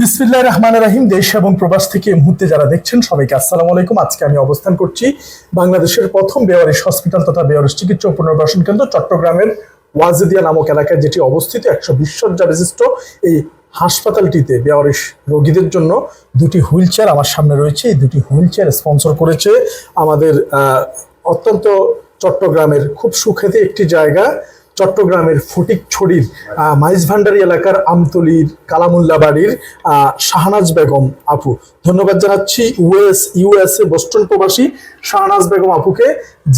বিসমিল্লাহ রহমান রাহিম, দেশ এবং প্রবাস থেকে এই মুহূর্তে যারা দেখছেন সবাইকে আসসালামু আলাইকুম। আজকে আমি অবস্থান করছি বাংলাদেশের প্রথম বেওয়ারিশ হসপিটাল তথা বেওয়ারিশ চিকিৎসা পুনর্বাসন কেন্দ্র চট্টগ্রামের ওয়াজেদিয়া নামক এলাকায়, যেটি অবস্থিত একশো বিশ বিশিষ্ট এই হাসপাতালটিতে বেওয়ারিশ রোগীদের জন্য দুটি হুইল আমার সামনে রয়েছে। এই দুটি হুইল স্পন্সর করেছে আমাদের অত্যন্ত চট্টগ্রামের খুব সুখ্যাতি একটি জায়গা চট্টগ্রামের ফটিকছড়ির মাইজ ভান্ডারি এলাকার আমতলির কালামুল্লা বাড়ির শাহনাজ বেগম আপু। ধন্যবাদ জানাচ্ছি ইউএস ইউএসএ বোস্টন প্রবাসী শাহনাজ বেগম আপুকে,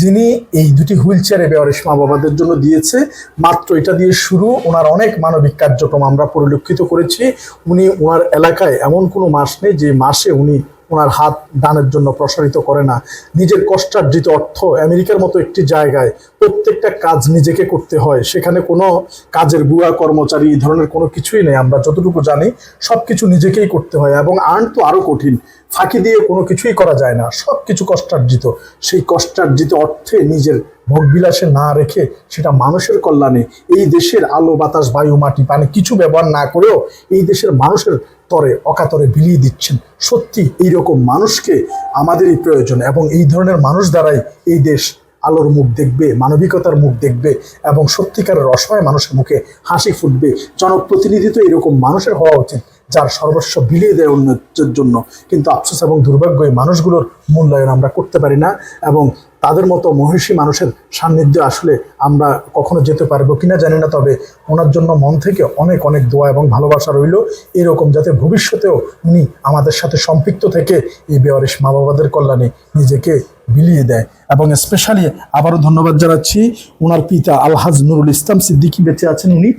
যিনি এই দুটি হুইল চেয়ারে বেওয়ারিশ মা বাবাদের জন্য দিয়েছে। মাত্র এটা দিয়ে শুরু, ওনার অনেক মানবিক কার্যক্রম আমরা পরিলক্ষিত করেছি। উনি ওনার এলাকায় এমন কোনো মাস নেই যে মাসে উনি ওনার হাত দানের জন্য প্রসারিত করে না। নিজের কষ্টার্জিত অর্থ আমেরিকার মতো একটি জায়গায় প্রত্যেকটা কাজ নিজেকে করতে হয়। সেখানে কোনো কাজের বুয়া, কর্মচারী এই ধরনের কোনো কিছুই নেই। আমরা যতটুকু জানি সব কিছু নিজেকেই করতে হয় এবং আর্ন তো আরও কঠিন। ফাঁকি দিয়ে কোনো কিছুই করা যায় না। সব কিছু কষ্টার্জিত। সেই কষ্টার্জিত অর্থে নিজের ভোগবিলাসে না রেখে সেটা মানুষের কল্যাণে, এই দেশের আলো, বাতাস, বায়ু, মাটি, পানি কিছু ব্যবহার না করেও এই দেশের মানুষের তরে, অকাতরে বিলিয়ে দিচ্ছেন। সত্যি এইরকম মানুষকে আমাদেরই প্রয়োজন এবং এই ধরনের মানুষ দ্বারাই এই দেশ আলোর মুখ দেখবে, মানবিকতার মুখ দেখবে এবং সত্যিকারের অসহায় মানুষের মুখে হাসি ফুটবে। জনপ্রতিনিধি তো এরকম মানুষের হওয়া উচিত। যার সর্বস্ব বিলিয়ে দেয় অন্যের জন্য। কিন্তু আফসোস এবং দুর্ভাগ্য এই মানুষগুলোর মূল্যায়ন আমরা করতে পারি না এবং তাদের মতো মহিষী মানুষের সান্নিধ্যে আসলে আমরা কখনো যেতে পারব কিনা জানি না, তবে ওনার জন্য মন থেকে অনেক অনেক দোয়া এবং ভালোবাসা রইল। এরকম যাতে ভবিষ্যতেও উনি আমাদের সাথে সম্পৃক্ত থেকে এই বেওয়ারিশ মা বাবাদের কল্যাণে নিজেকে বিলিয়ে দেয়। এবং স্পেশালি আবারও ধন্যবাদ জানাচ্ছি ওনার পিতা আলহাজ নুরুল ইসলাম সিদ্দিকী বেঁচে আছেন উনি।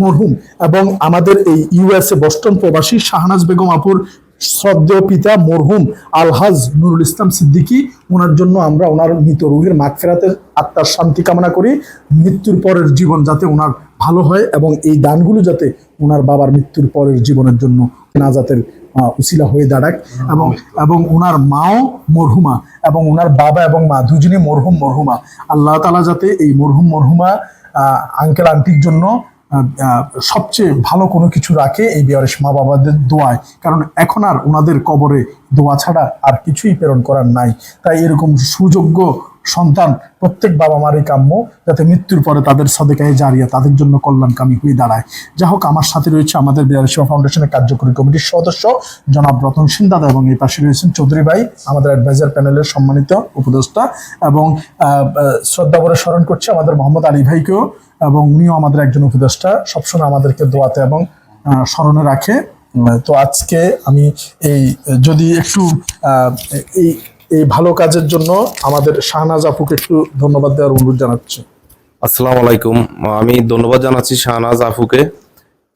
মরহুম। এবং আমাদের এই ইউএসএ বস্টন প্রবাসী শাহনাজ বেগম আপুর শ্রদ্ধেয় পিতা মরহুম আলহাজ নুরুল ইসলাম সিদ্দিকী ওনার জন্য আমরা ওনার মৃত রুহের মাগ ফেরাতে আত্মার শান্তি কামনা করি। মৃত্যুর পরের জীবন যাতে ওনার ভালো হয় এবং এই দানগুলো যাতে ওনার বাবার মৃত্যুর পরের জীবনের জন্য নাজাতের উসিলা হয়ে দাঁড়াক এবং এবং ওনার মাও মরহুমা এবং ওনার বাবা এবং মা দুজনে মরহুম মরহুমা। আল্লাহ তালা যাতে এই মরহুম মরহুমা আঙ্কেল আন্টির জন্য সবচেয়ে ভালো কোনো কিছু রাখে এই বিয়ারিশ মা বাবাদের দোয়ায়। কারণ এখন আর ওনাদের কবরে দোয়া ছাড়া আর কিছুই প্রেরণ করার নাই। তাই এরকম সুযোগ্য সন্তান প্রত্যেক বাবা মারই কাম্য যাতে মৃত্যুর পরে তাদের সদেকায় জারিয়া তাদের জন্য কল্যাণকামী হয়ে দাঁড়ায়। যা হোক আমার সাথে রয়েছে আমাদের বিহারি সেবা ফাউন্ডেশনের কার্যকরী কমিটির সদস্য জনাব রতন সিং দাদা এবং এই পাশে রয়েছেন চৌধুরী ভাই আমাদের অ্যাডভাইজার প্যানেলের সম্মানিত উপদেষ্টা এবং আহ, আহ, শ্রদ্ধা করে স্মরণ করছি আমাদের মোহাম্মদ আলী ভাইকেও এবং উনিও আমাদের একজন উপদেষ্টা। সবসময় আমাদেরকে দোয়াতে এবং স্মরণে রাখে। তো আজকে আমি এই যদি একটু এই এই ভালো কাজের জন্য আমাদের শাহনাজ আপুকে একটু ধন্যবাদ দেওয়ার অনুরোধ জানাচ্ছি। আসসালামু আলাইকুম। আমি ধন্যবাদ জানাচ্ছি শাহনাজ আফুকে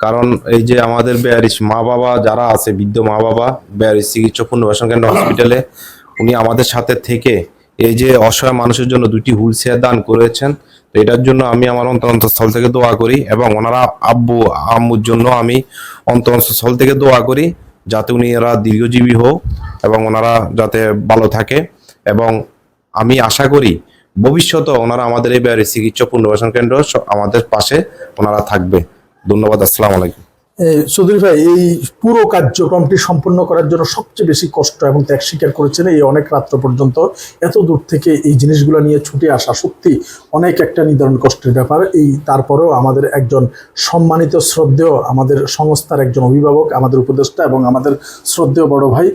কারণ এই যে আমাদের বেয়ারিশ, মা বাবা যারা আছে, বৃদ্ধ মা বাবা, বেয়ারিশ চিকিৎসা পুনর্বাসন কেন্দ্র হসপিটালে উনি আমাদের সাথে থেকে এই যে অসহায় মানুষের জন্য দুটি হুইল চেয়ার দান করেছেন। তো এটার জন্য আমি আমার অন্তরস্থল থেকে দোয়া করি এবং ওনারা আব্বু, আম্মুর জন্য আমি অন্তরস্থল থেকে দোয়া করি। যাতে উনি এরা দীর্ঘজীবী হোক এবং ওনারা যাতে ভালো থাকে। এবং আমি আশা করি ভবিষ্যতে ওনারা আমাদের এই চিকিৎসা পুনর্বাসন কেন্দ্র আমাদের পাশে ওনারা থাকবে। ধন্যবাদ, আসসালাম আলাইকুম। চৌধুরী ভাই, এই পুরো কার্যক্রমটি সম্পন্ন করার জন্য সবচেয়ে বেশি কষ্ট এবং ত্যাগ স্বীকার করেছেন এই অনেক রাত্র পর্যন্ত। এত দূর থেকে এই জিনিসগুলো নিয়ে ছুটে আসা সত্যি অনেক একটা নির্ধারণ কষ্টের ব্যাপার। এই তারপরেও আমাদের একজন সম্মানিত শ্রদ্ধেয়, আমাদের সংস্থার একজন অভিভাবক, আমাদের উপদেষ্টা এবং আমাদের শ্রদ্ধেয় বড় ভাই,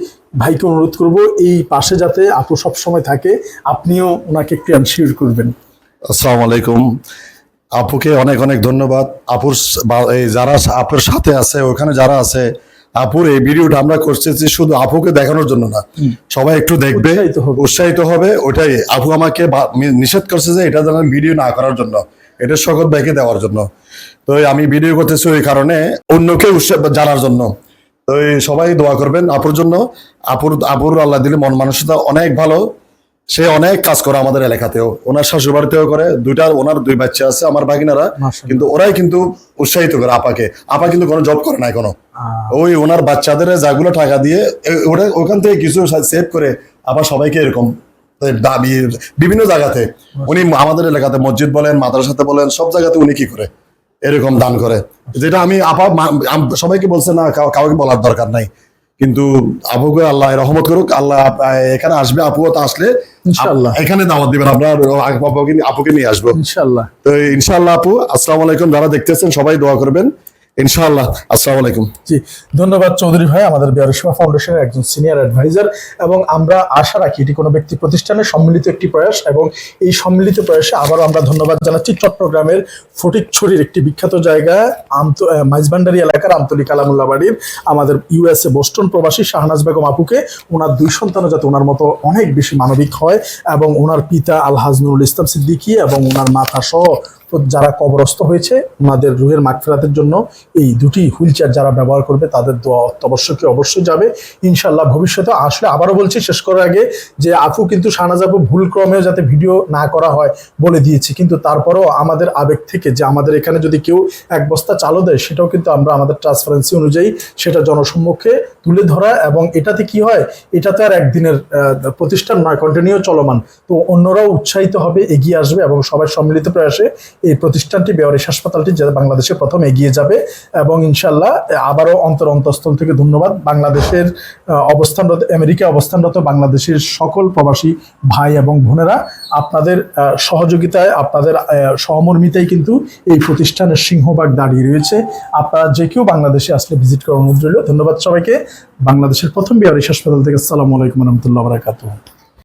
ভাইকে অনুরোধ করব এই পাশে যাতে আপু সবসময় থাকে, আপনিও ওনাকে একটু অ্যানশিওর করবেন। আসসালামু আলাইকুম। আপুকে অনেক অনেক ধন্যবাদ। আপুর এই যারা আপুর সাথে আছে ওখানে যারা আছে আপুর এই ভিডিওটা আমরা করতেছি শুধু আপুকে দেখানোর জন্য না। সবাই একটু দেখবে উৎসাহিত হবে। ওটাই। আপু আমাকে নিষেধ করছে যে এটা যেন ভিডিও না করার জন্য। এটা সকল দেখে দেওয়ার জন্য। তো আমি ভিডিও করতেছি ওই কারণে অন্যকে উৎসাহ জানার জন্য। তো সবাই দোয়া করবেন আপুর জন্য। আপুর আপুর আল্লাহ দিলে মন মানসিকতা অনেক ভালো। সে অনেক কাজ করে আমাদের এলাকাতেও। ওনার শ্বশুর বাড়িতেও করে দুইটা ওনার দুই বাচ্চা আছে আমার ভাগিনারা কিন্তু ওরাই কিন্তু উৎসাহিত করে আপাকে। আপা কিন্তু কোনো জব করে না কোনো। ওই ওনার বাচ্চাদের যাগুলো টাকা দিয়ে ওরা ওখান থেকে কিছু সেভ করে আবার সবাইকে এরকম দাবি বিভিন্ন জায়গাতে। উনি আমাদের এলাকাতে মসজিদ বলেন মাদ্রাসাতে বলেন সব জায়গাতে উনি কি করে? এরকম দান করে। যেটা আমি আপা সবাইকে বলছে না কাউকে বলার দরকার নাই। কিন্তু আপুকে আল্লাহ রহমত করুক আল্লাহ এখানে আসবে আপু তো আসলে ইনশাআল্লাহ। এখানে দাওয়াত দিবেন আপনার আপুকে আপুকে নিয়ে আসব। ইনশাল্লাহ তো ইনশাআল্লাহ আপু আসসালাম আলাইকুম যারা দেখতেছেন সবাই দোয়া করবেন। ইনশাআল্লাহ, আসসালামু আলাইকুম। জি, ধন্যবাদ চৌধুরী ভাই, আমাদের বেয়ারসীমা ফাউন্ডেশনের একজন সিনিয়র অ্যাডভাইজার এবং আমরা আশা রাখি এটি কোনো ব্যক্তি প্রতিষ্ঠানের সম্মিলিত একটি প্রয়াস এবং এই সম্মিলিত প্রয়াসে আবারও আমরা ধন্যবাদ জানাচ্ছি চট্টগ্রামের ফটিকছড়ির একটি বিখ্যাত জায়গা আন্ত মাইজবান্ডারি এলাকার আমতলি কালামুল্লা বাড়ির আমাদের ইউএসএ বোস্টন প্রবাসী শাহনাজ বেগম আপুকে ওনার দুই সন্তানও যাতে ওনার মতো অনেক বেশি মানবিক হয় এবং ওনার পিতা আলহাজ নুরুল ইসলাম সিদ্দিকী এবং ওনার মাতা সহ যারা কবরস্থ হয়েছে, ওনাদের রুহের মাগফিরাতের জন্য এই দুটি হুইল চেয়ার যারা ব্যবহার করবে, তাদের দোয়া অবশ্যই অবশ্যই যাবে। ইনশাল্লাহ ভবিষ্যতে আসলে আবারও বলছি, শেষ করার আগে যে আপু কিন্তু শাহনাজ আপু ভুল ক্রমেও যাতে ভিডিও না করা হয় বলে দিয়েছি। কিন্তু তারপরও আমাদের আবেগ থেকে যে আমাদের এখানে যদি কেউ এক বস্তা চালও দেয়, সেটাও কিন্তু আমরা আমাদের ট্রান্সপারেন্সি অনুযায়ী সেটা জনসম্মুখে তুলে ধরা এবং এটাতে কি হয়, এটা তো আর একদিনের প্রতিষ্ঠান নয় কন্টিনিউ চলমান। তো অন্যরাও উৎসাহিত হবে, এগিয়ে আসবে এবং সবাই সম্মিলিত প্রয়াসে এই প্রতিষ্ঠানটি বেওয়ারিশ হাসপাতালটি যাতে বাংলাদেশে প্রথম এগিয়ে যাবে। এবং ইনশাল্লাহ আবারও অন্তর অন্তঃস্থল থেকে ধন্যবাদ। বাংলাদেশের অবস্থানরত আমেরিকায় অবস্থানরত বাংলাদেশের সকল প্রবাসী ভাই এবং বোনেরা আপনাদের সহযোগিতায় আপনাদের আহ, সহমর্মিতায় কিন্তু এই প্রতিষ্ঠানের সিংহভাগ দাঁড়িয়ে রয়েছে। আপনারা যে কেউ বাংলাদেশে আসলে ভিজিট করার অনুরোধ রইল। ধন্যবাদ সবাইকে। বাংলাদেশের প্রথম বিহারিশ হাসপাতাল থেকে আসসালামু আলাইকুম রহমতুল্লাহ বারাকাতুহ।